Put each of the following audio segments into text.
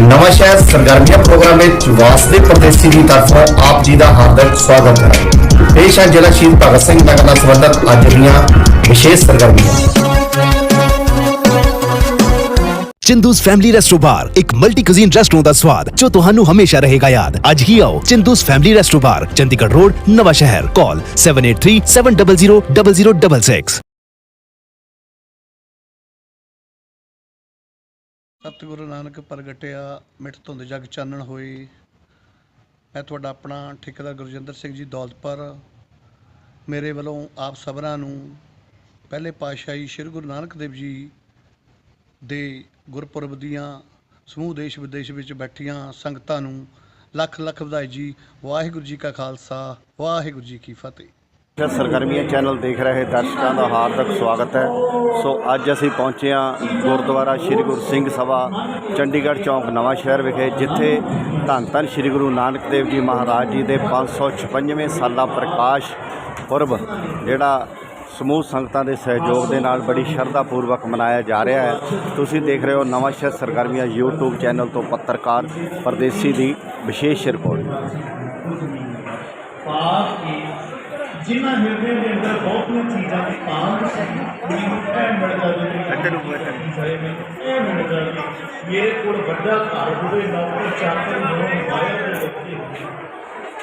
ਨਵਾਂ ਸ਼ਹਿਰ ਸਰਗਰਮੀਆਂ ਪ੍ਰੋਗਰਾਮ ਵਿੱਚ ਵਾਸਦੇ ਪ੍ਰਦੇਸ਼ੀ ਦੀ ਤਰਫੋਂ ਆਪ ਜੀ ਦਾ ਹਾਰਦਿਕ ਸਵਾਗਤ ਹੈ ਪੇਸ਼ ਹੈ ਜ਼ਿਲ੍ਹਾ ਸ਼ਹੀਦ ਭਗਤ ਸਿੰਘ ਨਗਰ ਨਾਲ ਸੰਬੰਧਿਤ ਅੱਜ ਦੀਆਂ ਵਿਸ਼ੇਸ਼ ਸਰਗਰਮੀਆਂ ਚਿੰਦੂਸ ਫੈਮਿਲੀ ਰੈਸਟੋ ਬਾਰ ਇੱਕ ਮਲਟੀ ਕੁਜ਼ੀਨ ਰੈਸਟੋਰੈਂਟ ਦਾ ਸਵਾਦ ਜੋ ਤੁਹਾਨੂੰ ਹਮੇਸ਼ਾ ਰਹੇਗਾ ਯਾਦ ਅੱਜ ਹੀ ਆਓ Chindus family resto bar Chandigarh road Nawanshahr call 7837000066 ਸਤਿਗੁਰੂ ਨਾਨਕ ਪ੍ਰਗਟਿਆ, ਮਿੱਠ ਧੁੰਦ ਜਗ ਚਾਨਣ ਹੋਈ। ਮੈਂ ਤੁਹਾਡਾ ਆਪਣਾ ਠੇਕੇਦਾਰ ਗੁਰਜਿੰਦਰ ਸਿੰਘ ਜੀ ਦੌਲਤਪੁਰ। ਮੇਰੇ ਵੱਲੋਂ ਆਪ ਸਭਨਾਂ ਨੂੰ ਪਹਿਲੇ ਪਾਤਸ਼ਾਹੀ ਸ੍ਰੀ ਗੁਰੂ ਨਾਨਕ ਦੇਵ ਜੀ ਦੇ ਗੁਰਪੁਰਬ ਦੀਆਂ ਸਮੂਹ ਦੇਸ਼ ਵਿਦੇਸ਼ ਵਿੱਚ ਬੈਠੀਆਂ ਸੰਗਤਾਂ ਨੂੰ ਲੱਖ ਲੱਖ ਵਧਾਈ ਜੀ। ਵਾਹਿਗੁਰੂ ਜੀ ਕਾ ਖਾਲਸਾ, ਵਾਹਿਗੁਰੂ ਜੀ ਕੀ ਫਤਿਹ। ਸਰਗਰਮੀਆਂ ਚੈਨਲ ਦੇਖ ਰਹੇ ਦਰਸ਼ਕਾਂ ਦਾ ਹਾਰਦਿਕ ਸਵਾਗਤ ਹੈ। ਸੋ ਅੱਜ ਅਸੀਂ ਪਹੁੰਚੇ ਹਾਂ ਗੁਰਦੁਆਰਾ ਸ੍ਰੀ ਗੁਰੂ ਸਿੰਘ ਸਭਾ, ਚੰਡੀਗੜ੍ਹ ਚੌਂਕ ਨਵਾਂ ਸ਼ਹਿਰ ਵਿਖੇ, ਜਿੱਥੇ ਧੰਨ ਧੰਨ ਸ੍ਰੀ ਗੁਰੂ ਨਾਨਕ ਦੇਵ ਜੀ ਮਹਾਰਾਜ ਜੀ ਦੇ 556ਵੇਂ ਸਾਲਾ ਪ੍ਰਕਾਸ਼ ਪੁਰਬ, ਜਿਹੜਾ ਸਮੂਹ ਸੰਗਤਾਂ ਦੇ ਸਹਿਯੋਗ ਦੇ ਨਾਲ ਬੜੀ ਸ਼ਰਧਾ ਪੂਰਵਕ ਮਨਾਇਆ ਜਾ ਰਿਹਾ ਹੈ। ਤੁਸੀਂ ਦੇਖ ਰਹੇ ਹੋ ਨਵਾਂ ਸ਼ਹਿਰ ਸਰਗਰਮੀਆਂ YouTube ਚੈਨਲ ਤੋਂ ਪੱਤਰਕਾਰ ਪਰਦੇਸੀ ਦੀ ਵਿਸ਼ੇਸ਼ ਰਿਪੋਰਟ। ਪਾਪ ਜਿਨ੍ਹਾਂ ਹਿਰਦੇ ਦੇ ਅੰਦਰ ਬਹੁਤੀਆਂ ਚੀਜ਼ਾਂ ਦੀ ਕਾਮ ਸੀ। ਮੈਨੂੰ ਇਹ ਮਿਲਦਾ ਜੀ ਅੱਗੇ ਨੂੰ ਇਹ ਮਿਲਦਾ ਜੀ ਮੇਰੇ ਕੋਲ ਵੱਡਾ ਘਰ ਹੋਵੇ ਨੌਕਰੀ ਚਾਕਰ ਹੋਣ ਮਾਇਆ ਦੇ ਬੱਚੇ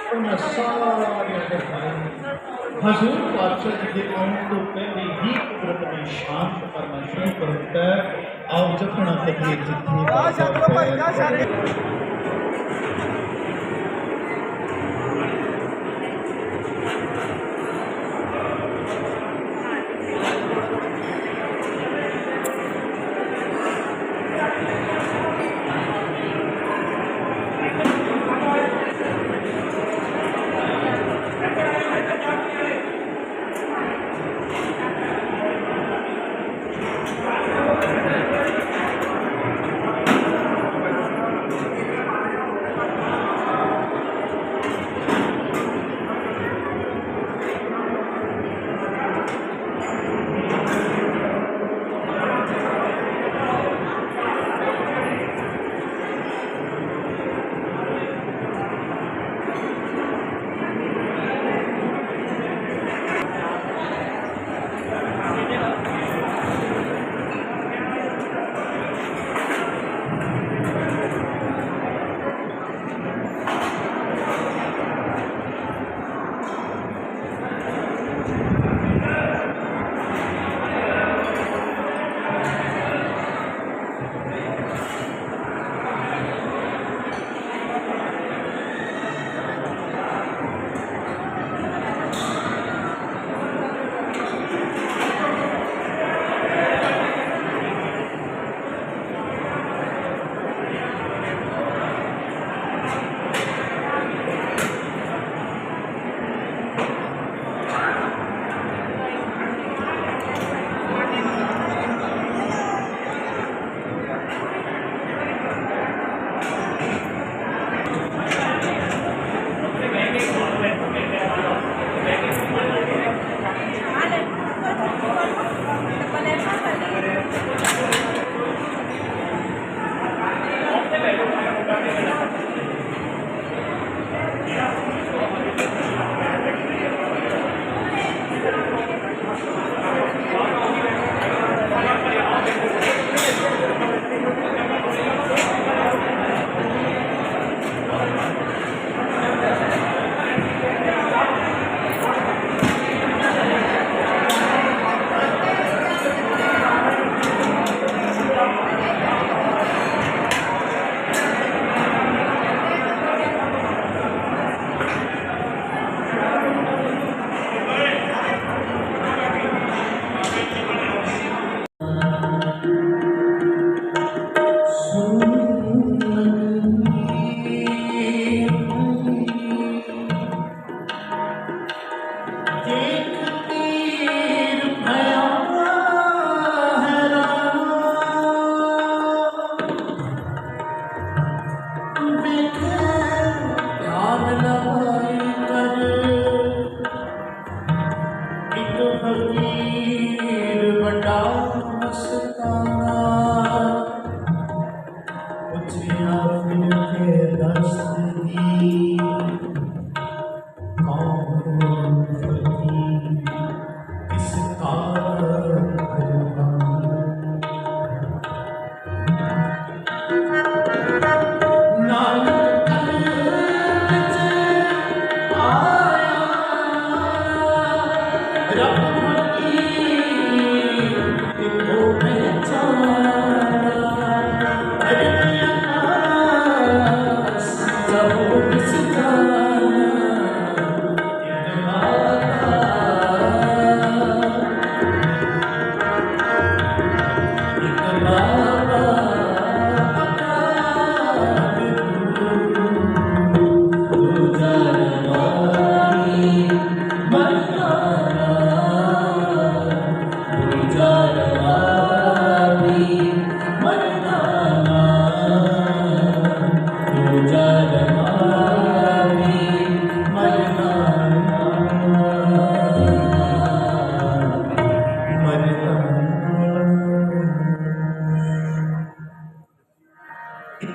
ਉਹਨਾਂ ਸਾਰਿਆਂ ਦੇ ਹਜ਼ੂਰ ਪਾਤਸ਼ਾਹ ਜੀ ਦੇ ਆਉਣ ਤੋਂ ਪਹਿਲੇ ਹੀ ਕੁਦਰਤ ਨੇ ਸ਼ਾਂਤ ਕਰਨਾ ਸ਼ੁਰੂ ਕਰ ਦਿੱਤਾ ਹੈ। ਆਓ ਜਪਣਾ ਕਰੀਏ ਜਿੱਥੇ ਬਾਸ਼ਾ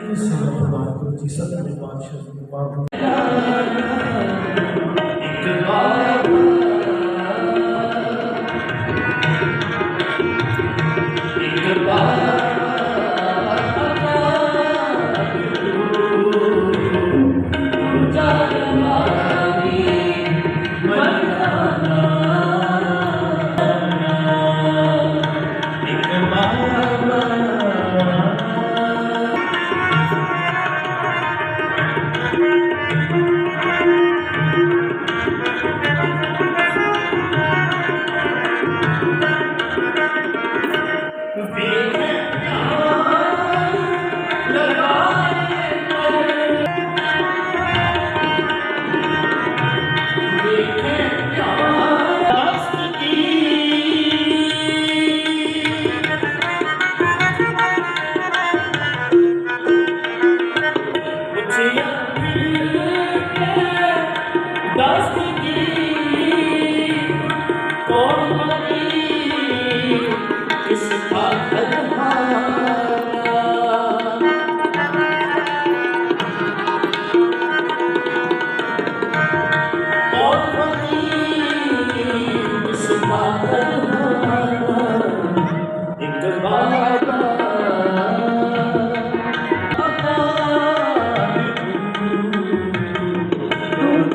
ਇਹ ਸੇਵਾ ਪ੍ਰਦਾਨ ਕਰੋ ਜੀ ਸਤਿਗੁਰੂ ਪਾਤਸ਼ਾਹ ਜੀ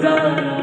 ਨੂੰ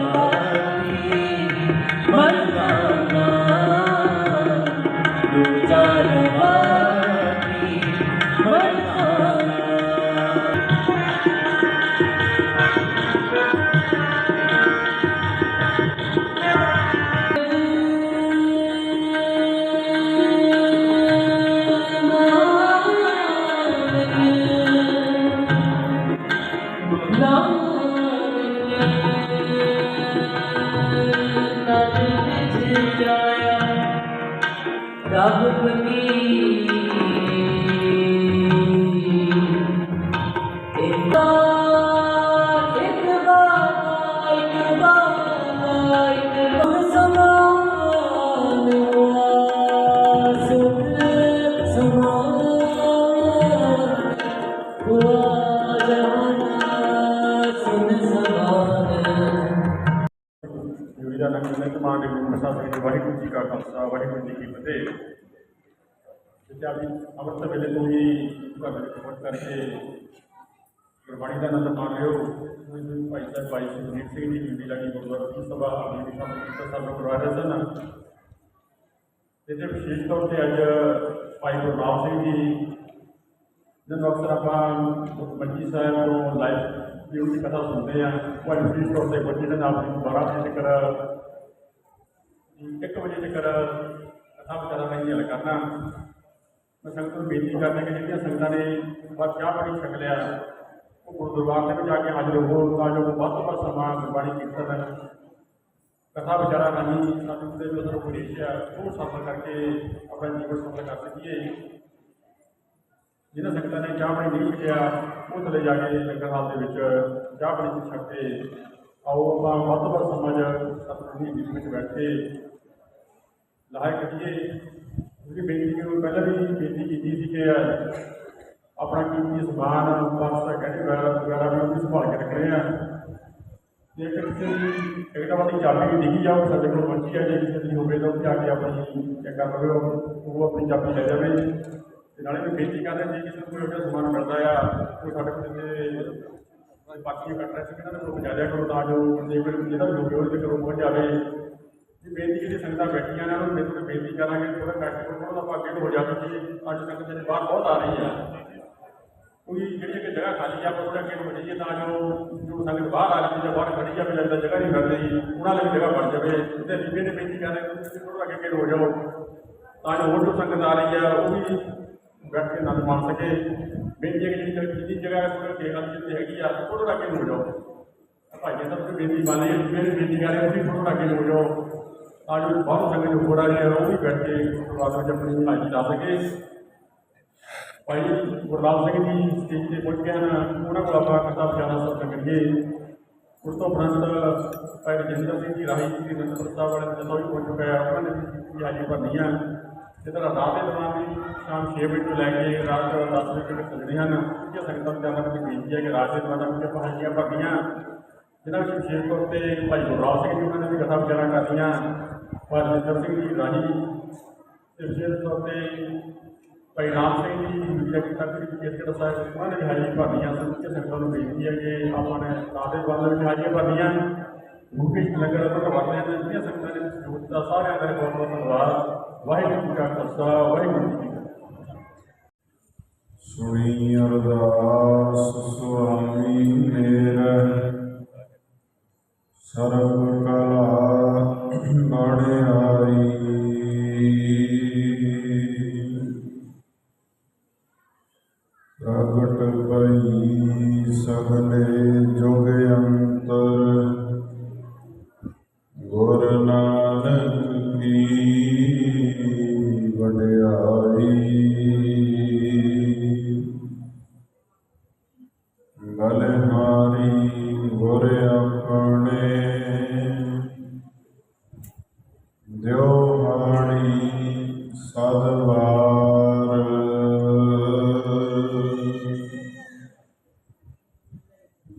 ਬਾਬੂ ਯੂਰੀ ਮਾਨ ਦੇ ਗੁਰੂ ਸਾਹਿਬ ਜੀ ਵਾਹਿਗੁਰੂ ਜੀ ਕਾ ਖਾਲਸਾ, ਵਾਹਿਗੁਰੂ ਜੀ ਕੀ ਫਤਿਹ। ਜਿੱਦਾਂ ਵੀ ਅਮਰਤ ਵੇਲੇ ਤੋਂ ਹੀ ਘਰ ਵਿੱਚ ਕਰਕੇ ਗੁਰਬਾਣੀ ਦਾ ਆਨੰਦ ਮਾਣ ਲਿਓ। ਭਾਈ ਸਾਹਿਬ, ਭਾਈ ਸੁਨੀਲ ਸਿੰਘ ਜੀ ਜੀ ਲਾਗੀ ਗੁਰਦੁਆਰਾ ਸਿੰਘ ਸਭਾ ਆਮੀ ਦੀ ਸਾਹਿਬ ਕੀਤਾ ਸਾਨੂੰ ਕਰਵਾ ਰਹੇ ਸਨ। ਜਿੱਥੇ ਵਿਸ਼ੇਸ਼ ਤੌਰ ਤੇ ਅੱਜ ਭਾਈ ਗੁਰਨਾਮ ਸਿੰਘ ਜੀ ਜਦੋਂ ਅਕਸਰ ਆਪਾਂ ਮੰਜੀ ਸਾਹਿਬ ਤੋਂ ਲਾਈਵ ਜਿਹੜੀ ਕਥਾ ਸੁਣਦੇ ਆ ਭਾਈ, ਵਿਸ਼ੇਸ਼ ਤੌਰ ਤੇ ਬੱਚੇ ਦੇ ਨਾਲ ਦੁਬਾਰਾ ਜ਼ਿਕਰ ਇੱਕ ਵਜੇ ਤੱਕ ਕਥਾ ਵਿਚਾਰਾਂ ਦਾ ਗੱਲ ਕਰਨਾ। ਮੈਂ ਸੰਗਤ ਨੂੰ ਬੇਨਤੀ ਕਰਦਾ ਕਿ ਜਿਹੜੀਆਂ ਸੰਗਤਾਂ ਨੇ ਬਾਦਸ਼ਾਹ ਬਣੀ ਛਕ ਲਿਆ, ਉਹ ਗੁਰਦੁਆਰ ਦੇ ਵਿੱਚ ਜਾ ਕੇ ਹਾਜ਼ਰ ਹੋਣ ਤਾਂ ਜੋ ਵੱਧ ਤੋਂ ਵੱਧ ਸਮਾਂ ਗੁਰਬਾਣੀ ਕੀਰਤਨ, ਕਥਾ ਵਿਚਾਰਾ ਰਾਹੀਂ ਸਾਨੂੰ ਦੇ ਜੋ ਸਾਨੂੰ ਉਪਦੇਸ਼ ਹੈ ਉਹ ਸਫਲ ਕਰਕੇ ਆਪਣਾ ਜੀਵਨ ਸਫਲ ਕਰ ਸਕੀਏ। ਜਿਹਨਾਂ ਸੰਗਤਾਂ ਨੇ ਚਾਹ ਪਾਣੀ ਨਹੀਂ ਪੀਆ ਉਹ ਚਲੇ ਜਾ ਕੇ ਲੰਗਰ ਹਾਲ ਦੇ ਵਿੱਚ ਚਾਹ ਪਾਣੀ ਛਕ ਕੇ ਆਓ ਆਪਾਂ ਵੱਧ ਤੋਂ ਵੱਧ ਸਮਾਜ ਸਤਿਗੁਰੂ ਜੀਵਨ ਵਿੱਚ ਬੈਠ ਕੇ ਲਾਹੇ ਕੱਢੀਏ। ਕਿਉਂਕਿ ਬੇਨਤੀ ਨੂੰ ਪਹਿਲਾਂ ਵੀ ਬੇਨਤੀ ਕੀਤੀ ਸੀ ਕਿ ਆਪਣਾ ਕੀਮਤੀ ਸਮਾਨ ਪਾਸਤਾ ਕਹਿੰਦੇ ਵਗੈਰਾ ਵਗੈਰਾ ਵੀ ਉਹਨੂੰ ਸੰਭਾਲ ਕੇ ਰੱਖ ਰਹੇ ਆ। ਜੇ ਕਿਸੇ ਦੀ ਟਿਕਟ ਵਾਲੀ ਚਾਬੀ ਵੀ ਡਿੱਗੀ ਜਾਓ, ਸਾਡੇ ਕੋਲ ਪਹੁੰਚੀ ਆ, ਜੇ ਕਿਸੇ ਦੀ ਹੋਵੇ ਤਾਂ ਉੱਥੇ ਆ ਕੇ ਆਪਣੀ ਚੈੱਕ ਕਰ ਲਵੇ ਉਹ ਆਪਣੀ ਚਾਬੀ ਲੈ ਜਾਵੇ। ਤੇ ਨਾਲੇ ਵੀ ਬੇਨਤੀ ਕਰਦੇ, ਜੇ ਕਿਸੇ ਨੂੰ ਕੋਈ ਉਹਦਾ ਸਮਾਨ ਮਿਲਦਾ ਆ ਕੋਈ ਸਾਡੇ ਕੋਲ ਤੇ ਬਾਕੀ ਕੱਟ ਰਹੇ ਸੀ ਕਿਹਨਾਂ ਨੂੰ ਪਹੁੰਚਾ ਦਿਆ ਕਰੋ, ਤਾਂ ਜੋ ਜੇਕਰ ਜਿਹਦਾ ਵੀ ਹੋਵੇ ਉਹਦੇ ਕੋਲ ਪਹੁੰਚ ਜਾਵੇ। ਬੇਨਤੀ ਜਿਹੜੀ ਸੰਗਤਾਂ ਬੈਠੀਆਂ ਨੇ, ਉਹਨਾਂ ਨੂੰ ਬੇਨਤੀ ਬੇਨਤੀ ਕਰਾਂਗੇ ਥੋੜਾ ਕੱਟ ਕੇ ਥੋੜਾ ਆਪਾਂ ਅੱਗੇ ਹੋ ਜਾਵੇ ਕਿ ਅੱਜ ਸੰਗਤ ਜਿਹੜੇ ਬਾਹਰ ਬਹੁਤ ਆ ਰਹੀ ਹੈ ਕੋਈ ਜਿਹੜੀ ਕਿ ਜਗ੍ਹਾ ਖਾਲੀ ਆ, ਆਪਾਂ ਥੋੜਾ ਅੱਗੇ ਨੂੰ ਜਾਈਏ ਤਾਂ ਜੋ ਜੋ ਸੰਗਤ ਬਾਹਰ ਆ ਰਹੀ ਹੈ ਬਾਹਰ ਖੜੀ ਆ ਜਾਂ ਜਗ੍ਹਾ ਨਹੀਂ ਮਿਲ ਰਹੀ ਉਹਨਾਂ ਲਈ ਜਗ੍ਹਾ ਬਣ ਜਾਵੇ। ਤੇ ਬੀਬੀ ਨੇ ਬੇਨਤੀ ਕਰ ਰਹੇ ਤੁਸੀਂ ਥੋੜਾ ਅੱਗੇ ਅੱਗੇ ਹੋ ਜਾਓ। ਤਾਂ ਜੋ ਹੋਰ ਜੋ ਸੰਗਤ ਆ ਰਹੀ ਆ, ਉਹ ਵੀ ਬੈਠ ਕੇ ਆਨੰਦ ਮਾਣ ਸਕੇ। ਬੇਨਤੀ ਹੈ ਕਿ ਜਿਹੜੀ ਜਿਹੜੀ ਜਗ੍ਹਾ ਕੋਈ ਕੇਵਲ ਜਿੱਥੇ ਹੈਗੀ ਆ ਥੋੜਾ ਅੱਗੇ ਨੂੰ ਹੋ ਜਾਓ। ਭਾਈਆਂ ਦਾ ਕੋਈ ਬੇਨਤੀ ਮੰਨ ਲਈ ਬੇਨਤੀ ਕਰ ਰਹੇ ਉਹ ਵੀ ਥੋੜਾ ਅੱਗੇ ਹੋ ਜਾਓ। ਤਾਂ ਜੋ ਬਹੁਤ ਸੰਗਤ ਨੂੰ ਥੋੜਾ ਜਿਹਾ ਉਹ ਵੀ ਬੈਠ ਕੇ ਗੁਰਦੁਆਰਾ ਵਿੱਚ ਆਪਣੀ ਹਾਜ਼ਰੀ ਲਾ ਸਕੇ। ਭਾਈ ਗੁਰਲਾਲ ਸਿੰਘ ਜੀ ਸਟੇਜ ਤੇ ਪਹੁੰਚ ਗਏ ਹਨ। ਉਹਨਾਂ ਕੋਲ ਆਪਾਂ ਕਥਾ ਵਿਚਾਰਾ ਸਭ ਕਰੀਏ। ਉਸ ਤੋਂ ਉਪਰੰਤ ਭਾਈ ਰਜਿੰਦਰ ਸਿੰਘ ਜੀ ਰਾਹੀ ਜੀ ਦੇ ਨੰਦਪੁਰ ਸਾਹਿਬ ਵਾਲੇ ਦੇ ਤੋਂ ਵੀ ਪਹੁੰਚ ਚੁੱਕੇ ਆ ਉਹਨਾਂ ਨੇ ਵੀ ਹਾਜ਼ਰੀ ਭਰਨੀ ਆ। ਇਧਰ ਰਾਤ ਦੇ ਦੌਰਾਨ ਵੀ ਸ਼ਾਮ 6 ਵਜੇ ਤੋਂ ਲੈ ਕੇ ਰਾਤ 10 ਵਜੇ ਤੱਕ ਚੱਲਣੇ ਹਨ। ਇਹ ਸੰਗਤਾਂ ਨੂੰ ਜਾਣਾ ਦੀ ਬੇਨਤੀ ਹੈ ਕਿ ਰਾਤ ਦੇ ਦੌਰਾਨ ਵੀ ਆਪਾਂ ਹਾਜੀਆਂ ਭਰਨੀਆਂ। ਜਿਨ੍ਹਾਂ ਵਿੱਚ ਵਿਸ਼ੇਸ਼ ਤੌਰ ਤੇ ਭਾਈ ਗੁਰਰਾਜ ਸਿੰਘ ਜੀ, ਉਹਨਾਂ ਨੇ ਵੀ ਕਥਾ ਵਿਚਾਰਾਂ ਕਰਦੀਆਂ ਭਾਈ ਰਜਿੰਦਰ ਸਿੰਘ ਜੀ ਰਾਹੀ ਤੇ ਵਿਸ਼ੇਸ਼ ਤੌਰ ਤੇ ਭਾਈ ਰਾਮ ਸਿੰਘ ਜੀ ਜਿਹੜਾ ਕਿ ਤੱਕ ਕੇਸਗੜ ਸਾਹਿਬ ਉਹਨਾਂ ਨੇ ਵੀ ਹਾਜ਼ਰੀ ਭਰਨੀਆਂ ਸਨ ਕਿ ਸੰਗਤਾਂ ਨੂੰ ਬੇਨਤੀ ਹੈ ਕਿ ਆਪਾਂ ਨੇ ਰਾਤ ਦੇ ਦੌਰਾਨ ਵਿੱਚ ਹਾਜ਼ਰੀਆਂ ਭਰਨੀਆਂ ਮੁਕੇਸ਼ ਲੰਗਰ ਤੋਂ ਵਰਤਦੇ ਨੇ ਜਿਹੜੀਆਂ ਸੰਗਤਾਂ ਨੇ ਸਹਿਯੋਗ ਦਾ ਸਾਰਿਆਂ ਦਾ ਬਹੁਤ ਬਹੁਤ ਧੰਨਵਾਦ ਵਾਹਿਗੁਰੂ ਜੀ ਕਾ ਖਾਲਸਾ ਵਾਹਿਗੁਰੂ ਜੀ ਕੀ ਫਤਿਹ ਸੁਣੀ ਅਰਦਾਸ ਸੁਆਮੀ ਮੇਰਾ ਸਰਬ ਕਲਾ ਬੜਿਆਈ ਪ੍ਰਗਟ ਪਈ ਸਗਲੇ ਜੁਗ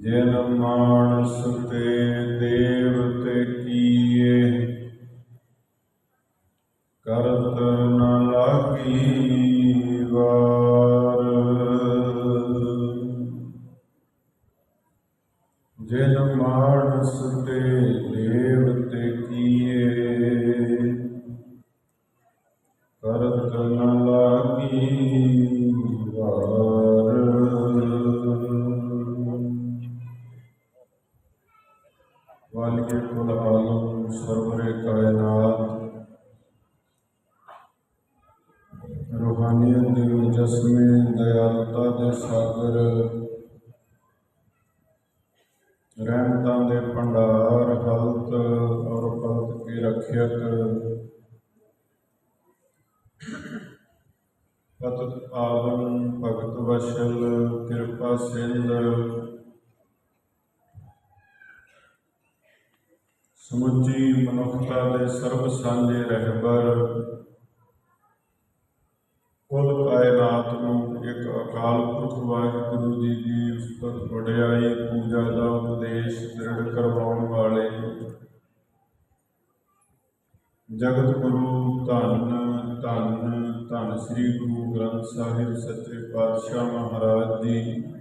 ਜਿਨ ਮਾਨਸ ਤੇ ਦੇਵ ਤੇ ਕੀਏ। ਕਰਤ ਨ ਲਾਗੀ ਵਾਰ। ਜਿਨ ਮਾਨਸ ਵਾਲਿਏ ਕੁਲ ਆਲਮ ਸਰਵਰੇ ਕਾਇਨਾਤ। ਰੂਹਾਨੀਅਤ ਦੇ ਮੁਜਸਮੇ ਦਇਆਲਤਾ ਦੇ ਸਾਗਰ। ਰਹਿਮਤਾਂ ਦੇ ਭੰਡਾਰ ਹਲਤ ਔਰ ਪਲਤ ਕੇ ਰੱਖਿਅਕ। ਪਤਿਤ ਪਾਵਨ ਭਗਤ ਵਸ਼ਲ ਕਿਰਪਾ ਸਿੰਧ। ਸਮੁੱਚੀ ਮਨੁੱਖਤਾ ਦੇ ਸਰਬ ਸਾਂਝੇ ਰਹਿਬਰ ਕੁੱਲ ਕਾਇਨਾਤ ਨੂੰ ਇੱਕ ਅਕਾਲ ਪੁਰਖ ਵਾਹਿਗੁਰੂ ਜੀ ਦੀ ਉਸਤਤ ਵਡਿਆਈ, ਪੂਜਾ ਦਾ ਉਪਦੇਸ਼ ਦ੍ਰਿੜ ਕਰਵਾਉਣ ਵਾਲੇ। ਜਗਤ ਗੁਰੂ ਧੰਨ ਧੰਨ ਧੰਨ ਸ੍ਰੀ ਗੁਰੂ ਗ੍ਰੰਥ ਸਾਹਿਬ ਸੱਚੇ ਪਾਤਸ਼ਾਹ ਮਹਾਰਾਜ ਜੀ।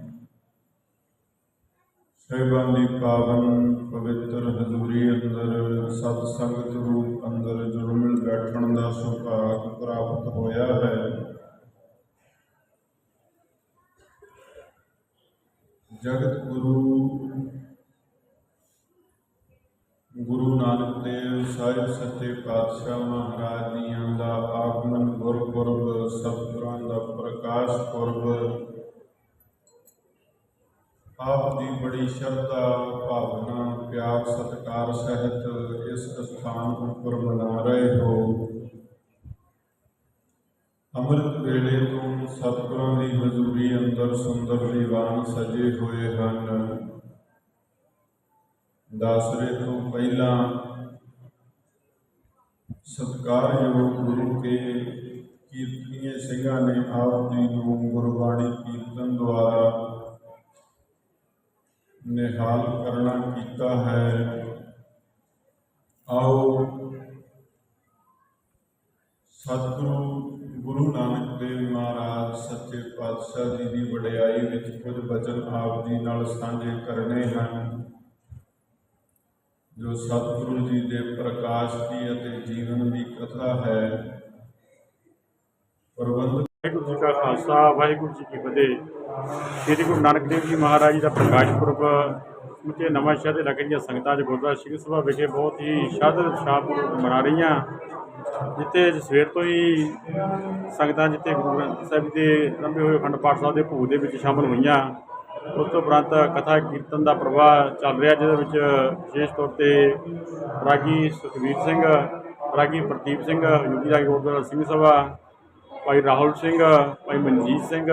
ਸਾਹਿਬਾਨ ਪਾਵਨ ਪਵਿੱਤਰ ਹਜ਼ੂਰੀ ਅੰਦਰ, ਸਤ ਸੰਗਤ ਰੂਪ ਅੰਦਰ ਜੁੜ ਮਿਲ ਬੈਠਣ ਦਾ ਸੁਭਾਗ ਪ੍ਰਾਪਤ ਹੋਇਆ ਹੈ। ਜਗਤ ਗੁਰੂ ਗੁਰੂ ਨਾਨਕ ਦੇਵ ਸਾਹਿਬ ਸੱਚੇ ਪਾਤਸ਼ਾਹ ਮਹਾਰਾਜ ਜੀਆਂ ਦਾ ਆਗਮਨ ਗੁਰਪੁਰਬ, ਸਤਿਗੁਰਾਂ ਦਾ ਪ੍ਰਕਾਸ਼ ਪੁਰਬ ਆਪ ਦੀ ਬੜੀ ਸ਼ਰਧਾ, ਭਾਵਨਾ, ਪਿਆਰ, ਸਤਿਕਾਰ ਸਹਿਤ ਇਸ ਸਥਾਨ ਉੱਪਰ ਮਨਾ ਰਹੇ ਹੋ। ਅੰਮ੍ਰਿਤ ਵੇਲੇ ਤੋਂ ਸਤਿਗੁਰਾਂ ਦੀ ਹਜ਼ੂਰੀ ਅੰਦਰ ਸੁੰਦਰ ਦੀਵਾਨ ਸਜੇ ਹੋਏ ਹਨ। ਦਾਸਰੇ ਤੋਂ ਪਹਿਲਾਂ ਸਤਿਕਾਰਯੋਗ ਗੁਰੂ ਕੇ ਕੀਰਤਨੀਏ ਸਿੰਘਾਂ ਨੇ ਆਪ ਜੀ ਨੂੰ ਗੁਰਬਾਣੀ ਕੀਰਤਨ ਦੁਆਰਾ ਨਿਹਾਲ ਕਰਨਾ ਕੀਤਾ ਹੈ। ਆਓ ਸਤਿਗੁਰੂ, ਗੁਰੂ ਨਾਨਕ ਦੇਵ ਮਹਾਰਾਜ, ਸੱਚੇ ਪਾਤਸ਼ਾਹ ਜੀ ਦੀ ਵਡਿਆਈ ਵਿੱਚ ਕੁਝ ਬਚਨ ਆਪ ਜੀ ਨਾਲ ਸਾਂਝੇ ਕਰਨੇ ਹਨ। ਜੋ ਸਤਿਗੁਰੂ ਜੀ ਦੇ ਪ੍ਰਕਾਸ਼ ਦੀ ਅਤੇ ਜੀਵਨ ਦੀ ਕਥਾ ਹੈ ਪ੍ਰਬੰਧ ਵਾਹਿਗੁਰੂ ਜੀ ਕਾ ਖਾਲਸਾ, ਵਾਹਿਗੁਰੂ ਜੀ ਕੀ ਫਤਿਹ। ਸ੍ਰੀ ਗੁਰੂ ਨਾਨਕ ਦੇਵ ਜੀ ਮਹਾਰਾਜ ਜੀ ਦਾ ਪ੍ਰਕਾਸ਼ ਪੁਰਬ, ਸਮੁੱਚੇ ਨਵਾਂ ਸ਼ਹਿਰ ਦੇ ਇਲਾਕੇ ਸੰਗਤਾਂ 'ਚ ਗੁਰਦੁਆਰਾ ਸਿੰਘ ਸਭਾ ਵਿਖੇ ਬਹੁਤ ਹੀ ਸ਼ਾਦ ਉਤਸ਼ਾਹਪੂਰਵਕ ਮਨਾ ਰਹੀਆਂ। ਜਿੱਥੇ ਸਵੇਰ ਤੋਂ ਹੀ ਸੰਗਤਾਂ ਜਿੱਥੇ ਗੁਰੂ ਗ੍ਰੰਥ ਸਾਹਿਬ ਦੇ ਲੰਬੇ ਹੋਏ ਅਖੰਡ ਪਾਠ ਸਾਹਿਬ ਦੇ ਭੋਗ ਦੇ ਵਿੱਚ ਸ਼ਾਮਲ ਹੋਈਆਂ। ਉਸ ਤੋਂ ਉਪਰੰਤ ਕਥਾ ਕੀਰਤਨ ਦਾ ਪ੍ਰਵਾਹ ਚੱਲ ਰਿਹਾ, ਜਿਹਦੇ ਵਿੱਚ ਵਿਸ਼ੇਸ਼ ਤੌਰ ਤੇ ਰਾਗੀ ਸੁਖਵੀਰ ਸਿੰਘ, ਰਾਗੀ ਪ੍ਰਦੀਪ ਸਿੰਘ, ਯੂਪੀ ਰਾਗੀ ਗੁਰਦੁਆਰਾ ਸਿੰਘ ਸਭਾ ਭਾਈ ਰਾਹੁਲ ਸਿੰਘ, ਭਾਈ ਮਨਜੀਤ ਸਿੰਘ,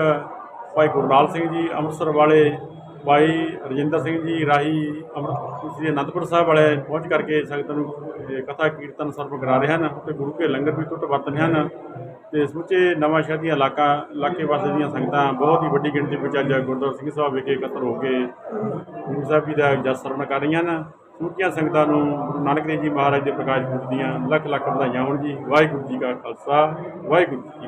ਭਾਈ ਗੁਰਲਾਲ ਸਿੰਘ ਜੀ ਅੰਮ੍ਰਿਤਸਰ ਵਾਲੇ, ਭਾਈ ਰਜਿੰਦਰ ਸਿੰਘ ਜੀ ਰਾਹੀ ਅੰਮ੍ਰਿਤ ਸ੍ਰੀ ਅਨੰਦਪੁਰ ਸਾਹਿਬ ਵਾਲੇ ਪਹੁੰਚ ਕਰਕੇ ਸੰਗਤਾਂ ਨੂੰ ਕਥਾ ਕੀਰਤਨ ਸਰਵ ਕਰਾ ਰਹੇ ਹਨ। ਤੇ ਗੁਰੂ ਕੇ ਲੰਗਰ ਵੀ ਟੁੱਟ ਵਰਤਨੇ ਹਨ ਤੇ ਸਮੁੱਚੇ ਨਵਾਂ ਸ਼ਹਿਰ ਦੀਆਂ ਇਲਾਕਾ, ਇਲਾਕੇ ਵਾਸਤੇ ਦੀਆਂ ਸੰਗਤਾਂ ਬਹੁਤ ਹੀ ਵੱਡੀ ਗਿਣਤੀ ਵਿੱਚ ਅੱਜ ਗੁਰਦੁਆਰਾ ਸਿੰਘ ਸਾਹਿਬ ਵਿਖੇ ਇਕੱਤਰ ਹੋ ਕੇ ਗੁਰੂ ਸਾਹਿਬ ਜੀ ਦਾ ਜਸ ਸਰਵਣ ਕਰ ਰਹੀਆਂ ਹਨ। ਸਮੁੱਚੀਆਂ ਸੰਗਤਾਂ ਨੂੰ ਗੁਰੂ ਨਾਨਕ ਦੇਵ ਜੀ ਮਹਾਰਾਜ ਦੇ ਪ੍ਰਕਾਸ਼ ਪੁਰਬ ਦੀਆਂ ਲੱਖ ਲੱਖ ਵਧਾਈਆਂ ਹੋਣ ਜੀ। ਵਾਹਿਗੁਰੂ ਜੀ ਕਾ ਖਾਲਸਾ, ਵਾਹਿਗੁਰੂ ਜੀ ਕੀ